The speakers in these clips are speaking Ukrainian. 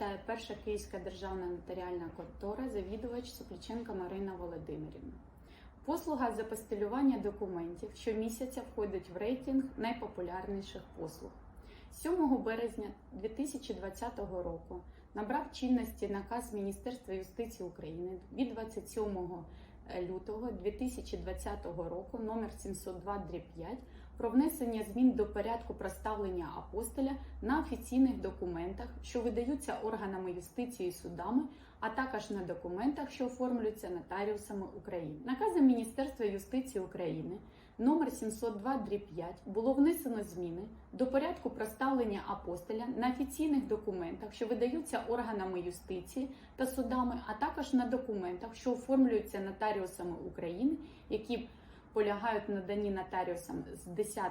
вітає перша Київська державна нотаріальна контора, завідувач Сопліченка Марина Володимирівна. Послуга з апостилювання документів щомісяця входить в рейтинг найпопулярніших послуг. 7 березня 2020 року набрав чинності наказ Міністерства юстиції України від 27 лютого 2020 року номер 702 5 про внесення змін до порядку проставлення апостиля на офіційних документах, що видаються органами юстиції і судами, а також на документах, що оформлюються нотаріусами України. Наказом Міністерства юстиції України номер 702 5 було внесено зміни до порядку проставлення апостиля на офіційних документах, що видаються органами юстиції та судами, а також на документах, що оформлюються нотаріусами України, які полягають надані нотаріусам з 10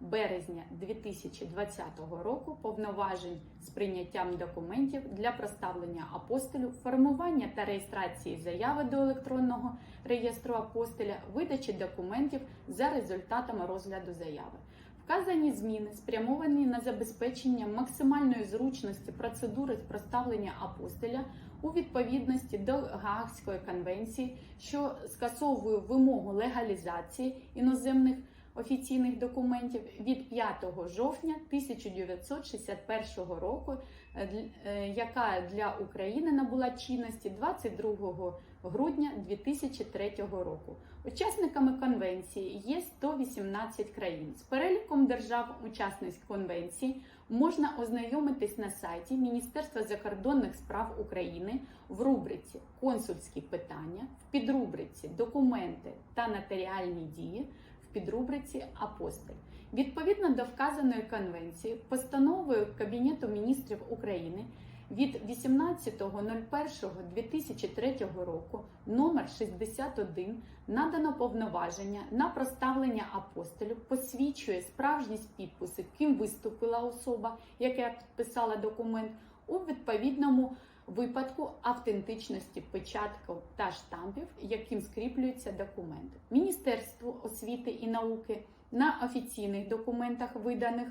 березня 2020 року повноважень з прийняттям документів для проставлення апостилю, формування та реєстрації заяви до електронного реєстру апостиля, видачі документів за результатами розгляду заяви. Вказані зміни спрямовані на забезпечення максимальної зручності процедури проставлення апостиля у відповідності до Гаагської конвенції, що скасовує вимогу легалізації іноземних офіційних документів від 5 жовтня 1961 року, е, е, яка для України набула чинності 22 грудня 2003 року. Учасниками конвенції є 118 країн. З переліком держав-учасниць конвенції можна ознайомитись на сайті Міністерства закордонних справ України в рубриці Консульські питання, в підрубриці Документи та нотаріальні дії, в підрубриці Апостиль. Відповідно до вказаної конвенції, постановою Кабінету міністрів України від 18.01.2003 року номер 61 надано повноваження на проставлення апостолів, посвідчує справжність підпису, ким виступила особа, яка підписала документ, у відповідному випадку автентичності печатку та штампів, яким скріплюються документи. Міністерство освіти і науки на офіційних документах, виданих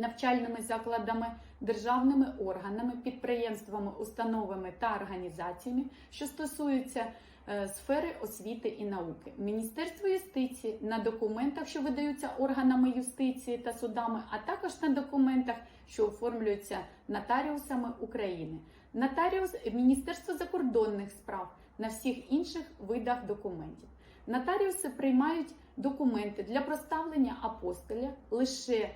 навчальними закладами, державними органами, підприємствами, установами та організаціями, що стосуються е, сфери освіти і науки. Міністерство юстиції на документах, що видаються органами юстиції та судами, а також на документах, що оформлюються нотаріусами України. Нотаріус Міністерство закордонних справ на всіх інших видах документів. Нотаріуси приймають документи для проставлення апостиля лише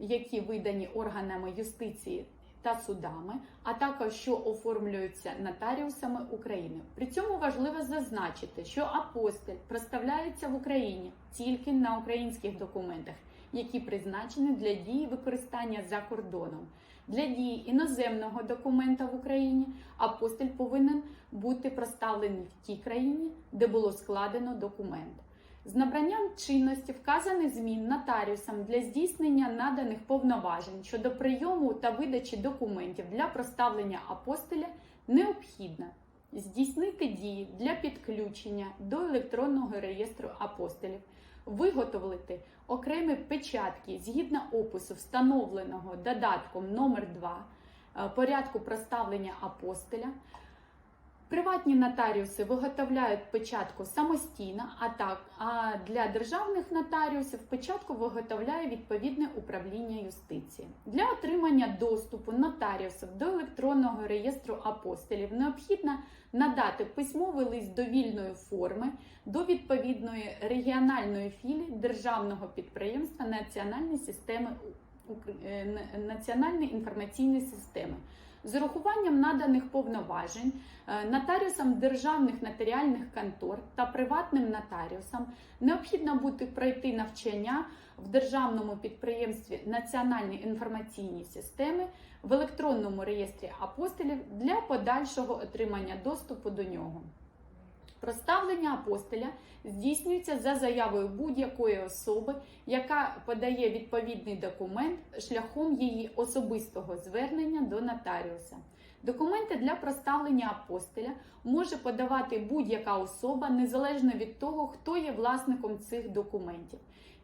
які видані органами юстиції та судами, а також що оформлюються нотаріусами України. При цьому важливо зазначити, що апостиль проставляється в Україні тільки на українських документах, які призначені для дії використання за кордоном. Для дії іноземного документа в Україні апостиль повинен бути проставлений в тій країні, де було складено документ. З набранням чинності вказаних змін нотаріусам для здійснення наданих повноважень щодо прийому та видачі документів для проставлення апостиля необхідно здійснити дії для підключення до електронного реєстру апостилів, виготовити окремі печатки згідно опису, встановленого додатком номер 2 е, порядку проставлення апостиля. Приватні нотаріуси виготовляють печатку самостійно, а так а для державних нотаріусів печатку виготовляє відповідне управління юстиції. Для отримання доступу нотаріусів до електронного реєстру апостолів необхідно надати письмовий лист довільної форми до відповідної регіональної філії державного підприємства Національної системи е, Національної інформаційної системи. З урахуванням наданих повноважень е, нотаріусам державних нотаріальних контор та приватним нотаріусам необхідно буде пройти навчання в державному підприємстві Національної інформаційні системи в електронному реєстрі апостолів для подальшого отримання доступу до нього. Проставлення апостиля здійснюється за заявою будь-якої особи, яка подає відповідний документ шляхом її особистого звернення до нотаріуса. Документи для проставлення апостиля може подавати будь-яка особа незалежно від того, хто є власником цих документів.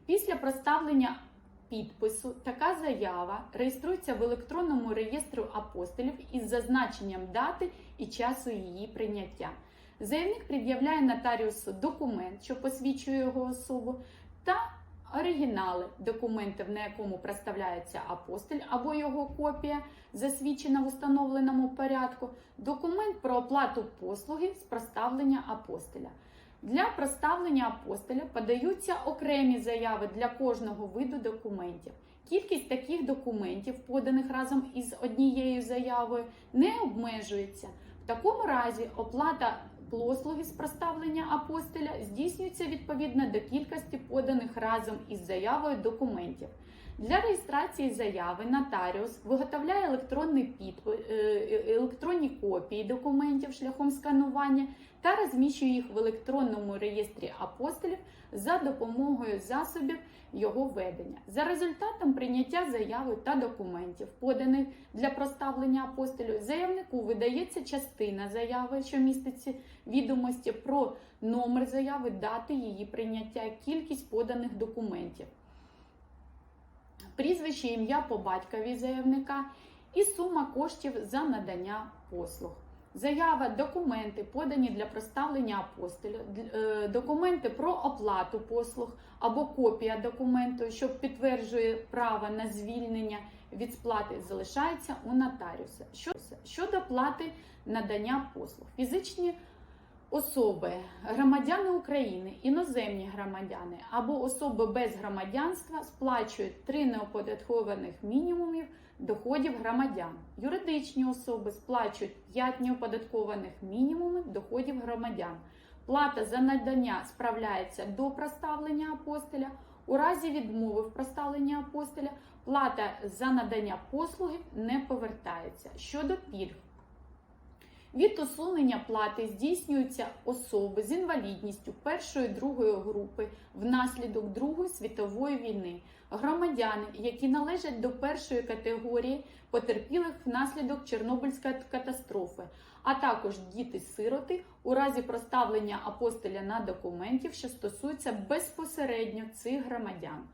Після проставлення підпису така заява реєструється в електронному реєстру апостолів із зазначенням дати і часу її прийняття. Заявник пред'являє нотаріусу документ, що посвідчує його особу, та оригінали документів, на якому проставляється апостиль або його копія, засвідчена в установленому порядку, документ про оплату послуги з проставлення апостиля. Для проставлення апостиля подаються окремі заяви для кожного виду документів. Кількість таких документів, поданих разом із однією заявою, не обмежується. В такому разі оплата з проставлення апостиля здійснюється відповідно до кількості поданих разом із заявою документів. Для реєстрації заяви нотаріус виготовляє електронний підпис, електронні копії документів шляхом сканування та розміщує їх в електронному реєстрі апостолів за допомогою засобів його ведення. За результатом прийняття заяви та документів, поданих для проставлення апостолів, заявнику видається частина заяви, що міститься відомості про номер заяви, дати її прийняття, кількість поданих документів, прізвище, ім'я по батькові заявника і сума коштів за надання послуг. Заява, документи, подані для проставлення апостолів, е, документи про оплату послуг або копія документу, що підтверджує право на звільнення від сплати, залишається у нотаріуса. Щодо плати надання послуг, фізичні особи, громадяни України, іноземні громадяни або особи без громадянства сплачують три неоподаткованих мінімумів доходів громадян. Юридичні особи сплачують 5 неоподаткованих мінімумів доходів громадян. Плата за надання справляється до проставлення апостиля. У разі відмови в проставленні апостиля плата за надання послуги не повертається. Щодо пільг. Від усунення плати здійснюються особи з інвалідністю першої другої групи внаслідок Другої світової війни, громадяни, які належать до першої категорії потерпілих внаслідок Чорнобильської катастрофи, а також діти-сироти у разі проставлення апостиля на документів, що стосуються безпосередньо цих громадян.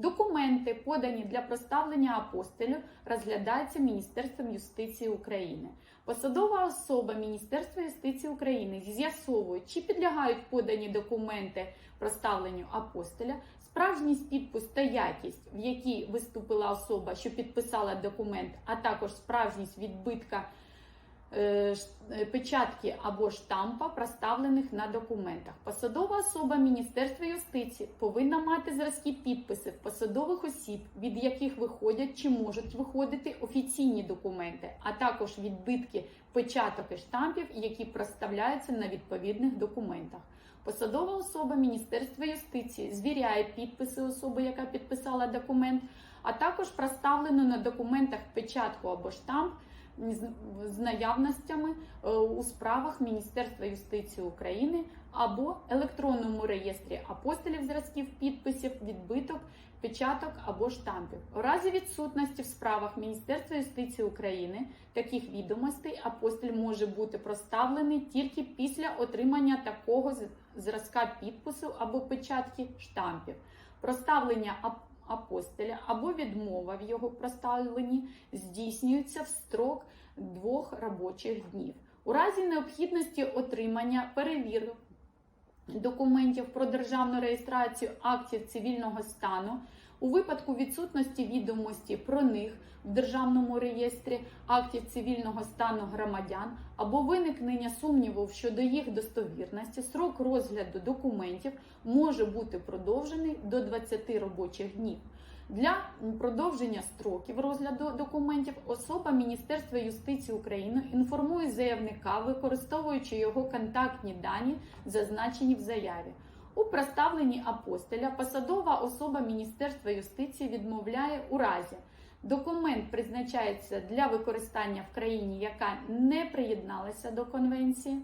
Документи, подані для проставлення апостилю, розглядаються Міністерством юстиції України. Посадова особа Міністерства юстиції України з'ясовує, чи підлягають подані документи проставленню апостиля, справжність підпис та якість, в якій виступила особа, що підписала документ, а також справжність відбитка печатки або штампа, проставлених на документах. Посадова особа Міністерства юстиції повинна мати зразки підписів посадових осіб, від яких виходять чи можуть виходити офіційні документи, а також відбитки печаток і штампів, які проставляються на відповідних документах. Посадова особа Міністерства юстиції звіряє підписи особи, яка підписала документ, а також проставлену на документах печатку або штамп з наявностями е, у справах Міністерства юстиції України або електронному реєстрі апостолів зразків підписів, відбиток, печаток або штампів. У разі відсутності в справах Міністерства юстиції України таких відомостей апостиль може бути проставлений тільки після отримання такого зразка підпису або печатки штампів. Проставлення апостиля або відмова в його проставленні здійснюється в строк двох робочих днів. У разі необхідності отримання перевірок документів про державну реєстрацію актів цивільного стану у випадку відсутності відомості про них в державному реєстрі актів цивільного стану громадян або виникнення сумніву щодо їх достовірності, срок розгляду документів може бути продовжений до 20 робочих днів. Для продовження строків розгляду документів особа Міністерства юстиції України інформує заявника, використовуючи його контактні дані, зазначені в заяві. У проставленні апостеля посадова особа Міністерства юстиції відмовляє у разі. Документ призначається для використання в країні, яка не приєдналася до конвенції.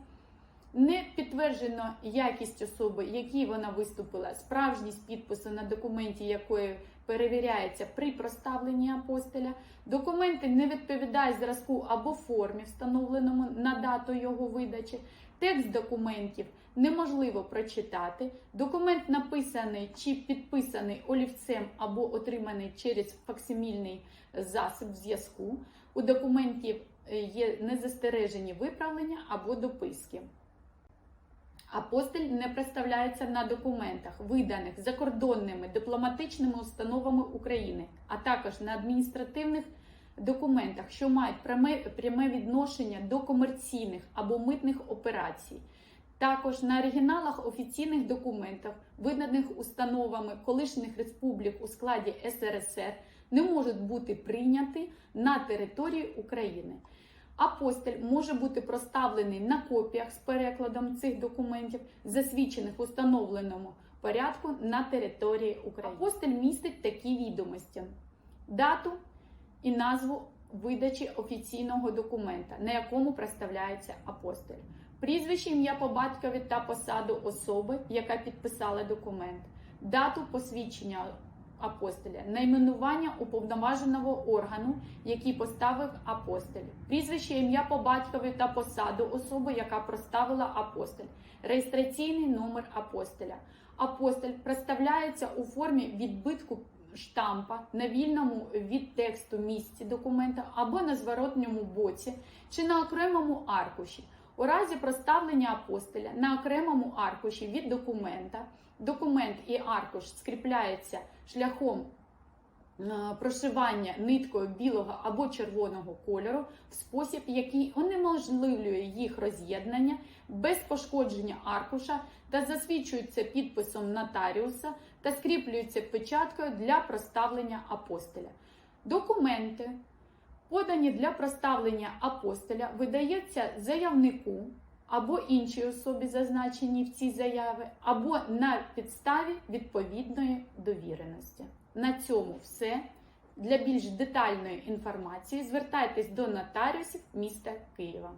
Не підтверджено якість особи, якій вона виступила, справжність підпису на документі, якої перевіряється при проставленні апостиля. Документи не відповідають зразку або формі, встановленому на дату його видачі. Текст документів неможливо прочитати. Документ написаний чи підписаний олівцем або отриманий через факсимільний засіб зв'язку. У документів е, є незастережені виправлення або дописки. Апостиль не представляється на документах, виданих закордонними дипломатичними установами України, а також на адміністративних документах, що мають пряме, пряме відношення до комерційних або митних операцій. Також на оригіналах офіційних документів, виданих установами колишніх республік у складі СРСР, не можуть бути прийняті на території України. Апостиль може бути проставлений на копіях з перекладом цих документів, засвідчених в установленому порядку на території України. Апостиль містить такі відомості: дату і назву видачі офіційного документа, на якому представляється апостиль, прізвище, ім'я по батькові та посаду особи, яка підписала документ, дату посвідчення апостиля, найменування уповноваженого органу, який поставив апостиль, прізвище, ім'я по батькові та посаду особи, яка проставила апостиль, реєстраційний номер апостиля. Апостиль представляється у формі відбитку штампа на вільному від тексту місці документа або на зворотньому боці чи на окремому аркуші. У разі проставлення апостиля на окремому аркуші від документа, документ і аркуш скріпляється шляхом е, прошивання ниткою білого або червоного кольору в спосіб, який унеможливлює їх роз'єднання без пошкодження аркуша та засвідчується підписом нотаріуса та скріплюється печаткою для проставлення апостиля. Документи, подані для проставлення апостоля, видається заявнику або іншій особі, зазначеній в цій заяві, або на підставі відповідної довіреності. На цьому все. Для більш детальної інформації звертайтесь до нотаріусів міста Києва.